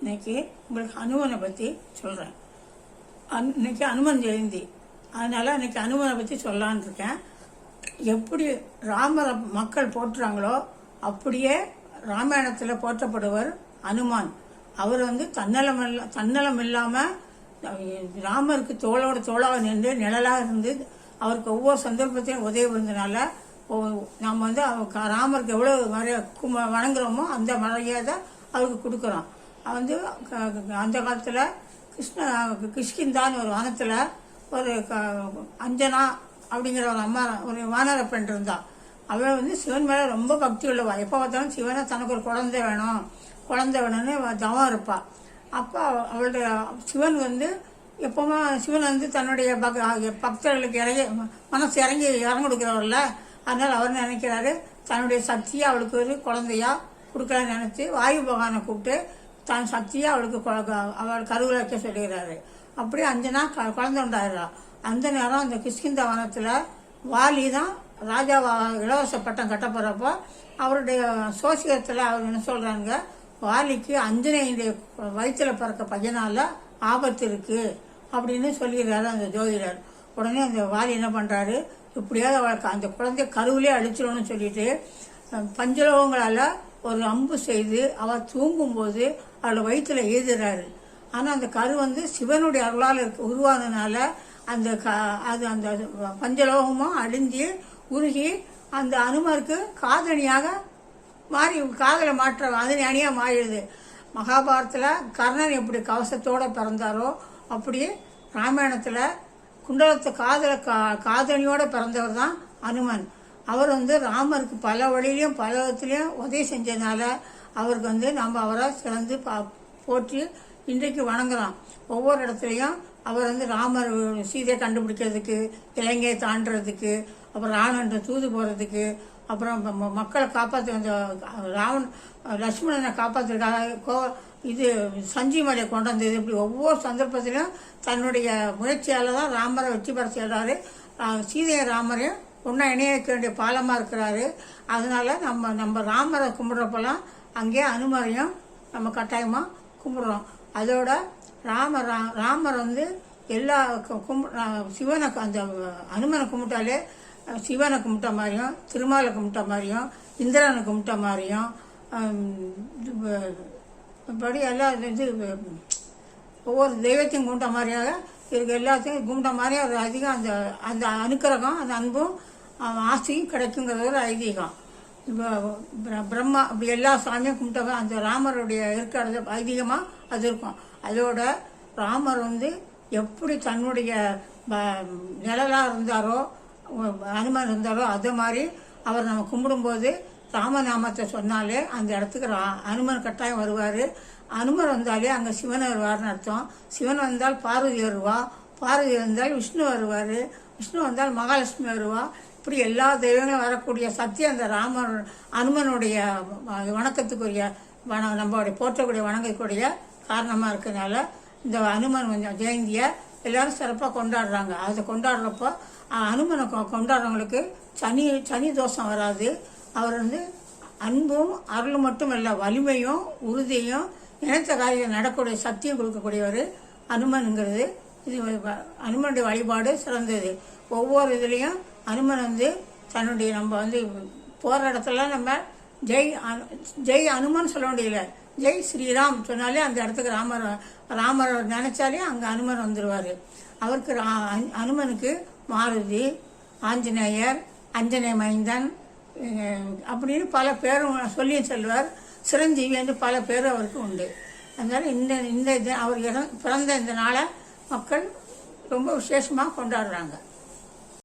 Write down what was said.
இன்னைக்கு உங்களுக்கு அனுமனை பற்றி சொல்கிறேன் அன் இன்னைக்கு அனுமன் ஜெயந்தி. அதனால் இன்னைக்கு அனுமனை பற்றி சொல்லலான்னு இருக்கேன். எப்படி ராமரை மக்கள் போற்றுறாங்களோ அப்படியே ராமாயணத்தில் போற்றப்படுவர் அனுமான். அவர் வந்து தன்னலம் இல்ல தன்னலம் இல்லாமல் ராமருக்கு தோளோட தோளாக நின்று நிழலாக இருந்து அவருக்கு ஒவ்வொரு சந்தர்ப்பத்தையும் உதவி இருந்தனால நம்ம வந்து அவர் ராமருக்கு எவ்வளோ மரிய வணங்குறோமோ அந்த மரியாதை அவருக்கு கொடுக்குறோம். வந்து க- அந்த காலத்தில் கிருஷ்ண கிஷ்கிந்தான்னு ஒரு வனத்தில் ஒரு க- அஞ்சனா அப்படிங்கிற ஒரு அம்மா ஒரு வானர பெண் இருந்தா. அவள் வந்து சிவன் மேலே ரொம்ப பக்தி உள்ளவா. எப்போ பார்த்தாலும் சிவனை தனக்கு ஒரு குழந்தை வேணும். குழந்தை வேணும்னு தவம் இருப்பாள் அப்போ அவளுடைய சிவன் வந்து எப்போவுமே சிவன் வந்து தன்னுடைய பக் பக்தர்களுக்கு இறங்கி மனசு இறங்கி இறங்க கொடுக்குறவர்ல. அதனால் அவர் நினைக்கிறாரு தன்னுடைய சக்தியை அவளுக்கு ஒரு குழந்தையா கொடுக்கலான்னு நினச்சி வாயு பகவானை கூப்பிட்டு தன் சக்தியை அவளுக்கு க- அவள் கருவில் வைக்க சொல்லுகிறாரு. அப்படியே அஞ்சனா க- குழந்தை உண்டாயிடுறா அந்த நேரம் அந்த கிஷ்கிந்த வனத்தில் வாலி தான் ராஜாவா இலவச பட்டம் கட்ட போகிறப்போ அவருடைய சோசியத்தில் அவர் என்ன சொல்கிறாங்க வாலிக்கு அஞ்சனையுடைய வயிற்றில் பிறக்க பையனால் ஆபத்து இருக்குது அப்படின்னு சொல்லிடுறாரு அந்த ஜோதிடர். உடனே அந்த வாலி என்ன பண்ணுறாரு இப்படியாவது அவளுக்கு அந்த குழந்தைய கருவிலே அழிச்சிடணும்னு சொல்லிட்டு பஞ்சலோகங்களால் ஒரு அம்பு செய்து அவர் தூங்கும்போது அவளை வயிற்றுல எழுதுறாரு ஆனால் அந்த கரு வந்து சிவனுடைய அருளால் இருக்க உருவானதுனால அந்த க அது அந்த பஞ்சலோகமும் அழிஞ்சு உருகி அந்த அனுமருக்கு காதணியாக மாறி காதலை மாற்ற அதனை மாறிடுது. மகாபாரத்தில் கர்ணன் எப்படி கவசத்தோடு பிறந்தாரோ அப்படியே ராமாயணத்தில் குண்டலத்து காதல கா காதணியோடு பிறந்தவர் தான் அனுமன். அவர் வந்து ராமருக்கு பல வழியிலையும் பல விதத்துலையும் உதவி செஞ்சதுனால அவருக்கு வந்து நம்ம அவரை சிறந்து பா போற்றி இன்றைக்கு வணங்குறோம். ஒவ்வொரு இடத்துலையும் அவர் வந்து ராமர் சீதையை கண்டுபிடிக்கிறதுக்கு இலங்கையை தாண்டுறதுக்கு அப்புறம் ராவணன் தூது போகிறதுக்கு அப்புறம் ம- மக்களை காப்பாற்ற அந்த ராவன் லக்ஷ்மணனை காப்பாற்றுறதுக்காக கோ இது சஞ்சீவமலையை கொண்டு வந்தது. இப்படி ஒவ்வொரு சந்தர்ப்பத்திலும் தன்னுடைய முயற்சியால் தான் ராமரை வெற்றி பெற செய்கிறாரு சீதையை ராமரையும் ஒன்றா இணைய வைக்க வேண்டிய பாலமாக இருக்கிறாரு. அதனால் நம்ம நம்ம ராமரை கும்பிட்றப்பெல்லாம் அங்கேயே அனுமரையும் நம்ம கட்டாயமாக கும்பிட்றோம். அதோட ராம ராமர் வந்து எல்லா கும்பிட சிவனை அந்த அனுமனை கும்பிட்டாலே சிவனை கும்பிட்ட மாதிரியும் திருமாலை கும்பிட்ட மாதிரியும் இந்திரனை கும்பிட்ட மாதிரியும் ஹம், எல்லா படி இது ஒவ்வொரு தெய்வத்தையும் கும்பிட்ட மாதிரியாக இருக்கு. எல்லாத்தையும் கும்பிட்ட மாதிரி அது அதிகம் அந்த அந்த அனுக்கிரகம் அந்த அன்பும் ஆசையும் கிடைக்குங்கிறது ஒரு ஐதீகம். இப்போ பிர- பிரம்மா அப்படி எல்லா சாமியும் கும்பிட்டவங்க அந்த ராமருடைய இருக்கிறது ஐதீகமாக அது இருக்கும். அதோட ராமர் வந்து எப்படி தன்னுடைய நிழலாக இருந்தாரோ அனுமன் இருந்தாரோ அது மாதிரி அவர் நம்ம கும்பிடும்போது ராமநாமத்தை சொன்னாலே அந்த இடத்துக்கு ரா அனுமன் கட்டாயம் வருவார். அனுமன் வந்தாலே அங்கே சிவன் வருவார்னு அர்த்தம். சிவன் வந்தால் பார்வதி வருவா. பார்வதி வந்தால் விஷ்ணு வருவார். விஷ்ணு வந்தால் மகாலட்சுமி வருவா. இப்படி எல்லா தெய்வங்களும் வரக்கூடிய சத்தியம் அந்த ராமர் அனுமனுடைய வணக்கத்துக்குரிய வண நம்மளுடைய போற்றக்கூடிய வணங்கக்கூடிய காரணமாக இருக்கிறதுனால இந்த அனுமன் கொஞ்சம் ஜெயந்தியை எல்லாரும் சிறப்பாக கொண்டாடுறாங்க. அதை கொண்டாடுறப்போ அனுமனை கொ- கொண்டாடுறவங்களுக்கு சனி சனி தோஷம் வராது. அவர் வந்து அன்பும் அருளும் மட்டும் இல்லை வலிமையும் உறுதியும் நினைத்த காரியம் நடக்கக்கூடிய சக்தியும் கொடுக்கக்கூடியவர் அனுமனுங்கிறது. இது அனுமனுடைய வழிபாடு சிறந்தது. ஒவ்வொரு இதுலேயும் அனுமன் வந்து தன்னுடைய நம்ம வந்து போகிற இடத்துல நம்ம ஜெய் ஜெய் அனுமன் சொல்ல முடியல ஜெய் ஸ்ரீராம் சொன்னாலே அந்த இடத்துக்கு ராமர் ராமர் நினைச்சாலே அங்கே அனுமன் வந்துடுவார் அவருக்கு ரா- அனுமனுக்கு மாருதி ஆஞ்சநேயர் அஞ்சனை மைந்தன் அப்படின்னு பல பேரும் சொல்லி செல்வார். சிரஞ்சீவி என்று பல பேர் அவருக்கு உண்டு. அதனால் இந்த இந்த இது அவர் பிறந்த இந்த நாளை மக்கள் ரொம்ப விசேஷமாக கொண்டாடுறாங்க.